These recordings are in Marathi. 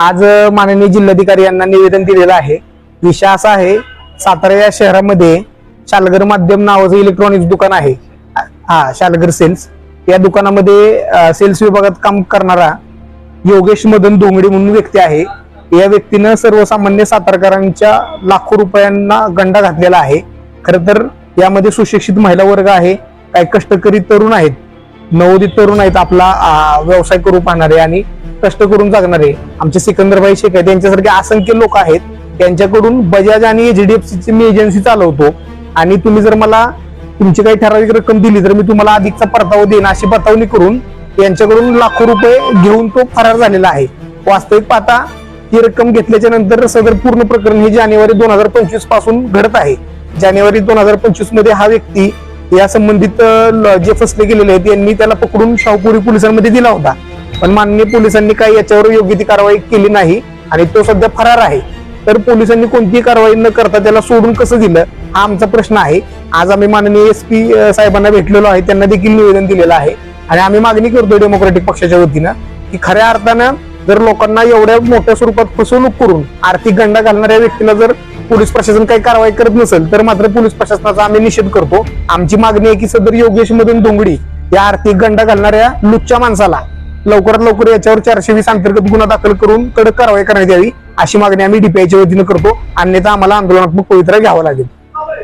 आज माननीय जिल्हाधिकारी यांना निवेदन दिलेलं आहे. विषय असा आहे सातारा या शहरामध्ये शालगर माध्यम नावाचं इलेक्ट्रॉनिक्स दुकान आहे. हा शालगर सेल्स. या दुकानामध्ये सेल्स विभागात काम करणारा योगेश मदन डोंगडे म्हणून व्यक्ती आहे. या व्यक्तीनं सर्वसामान्य सातारकरांच्या लाखो रुपयांना गंडा घातलेला आहे. खरं तर यामध्ये सुशिक्षित महिला वर्ग आहे. काही कष्टकरी तरुण आहेत. नवोदित तरुण आहेत आपला व्यवसाय करू पाहणारे आणि कष्ट करून जगणारे. आमचे सिकंदरभाई शेख आहेत. यांच्यासारखे असंख्य लोक आहेत. त्यांच्याकडून बजाज आणि एचडीएफसी ची मी एजन्सी चालवतो. आणि तुम्ही जर मला तुमची काही ठराविक रक्कम दिली तर मी तुम्हाला अधिकचा परतावा देईन. अशी बतावणी करून यांच्याकडून लाखो रुपये घेऊन तो फरार झालेला आहे. वास्तविक पाहता ही रक्कम घेतल्याच्या नंतर सदर पूर्ण प्रकरण हे जानेवारी दोन हजार पंचवीसपासून घडत आहे. जानेवारी दोन हजार पंचवीसमध्ये हा व्यक्ती या संबंधित जे फसले गेलेले आहेत यांनी त्याला पकडून शाहपुरी पोलिसांमध्ये दिला होता. पण माननीय पोलिसांनी काही याच्यावर योग्य ती कारवाई केली नाही आणि तो सध्या फरार आहे. तर पोलिसांनी कोणतीही कारवाई न करता त्याला सोडून कसं दिलं हा आमचा प्रश्न आहे. आज आम्ही माननीय एस पी साहेबांना भेटलेलो आहे त्यांना देखील निवेदन दिलेलं आहे. आणि आम्ही मागणी करतोय डेमोक्रेटिक पक्षाच्या वतीनं की खऱ्या अर्थानं जर लोकांना एवढ्या मोठ्या स्वरूपात फसवणूक करून आर्थिक गंडा घालणाऱ्या व्यक्तीला जर पोलीस प्रशासन काही कारवाई करत नसेल तर मात्र पोलीस प्रशासनाचा आम्ही निषेध करतो. आमची मागणी आहे की सदर योगेश मधून डोंगडी या आर्थिक गंडा घालणाऱ्या लुच्च्या माणसाला लवकरात लवकर याच्यावर चारशे वीस अंतर्गत गुन्हा दाखल करून कडक कारवाई करण्यात यावी अशी मागणी आम्ही डीपीआयच्या वतीनं करतो. अन्यथा आम्हाला आंदोलनात्मक पवित्रा घ्यावा लागेल.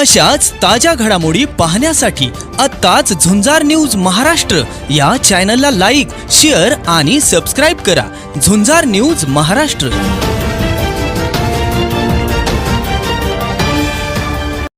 अशाच ताज्या घडामोडी पाहण्यासाठी आत्ताच झुंजार न्यूज महाराष्ट्र या चॅनलला लाईक शेअर आणि सबस्क्राईब करा. झुंजार न्यूज महाराष्ट्र.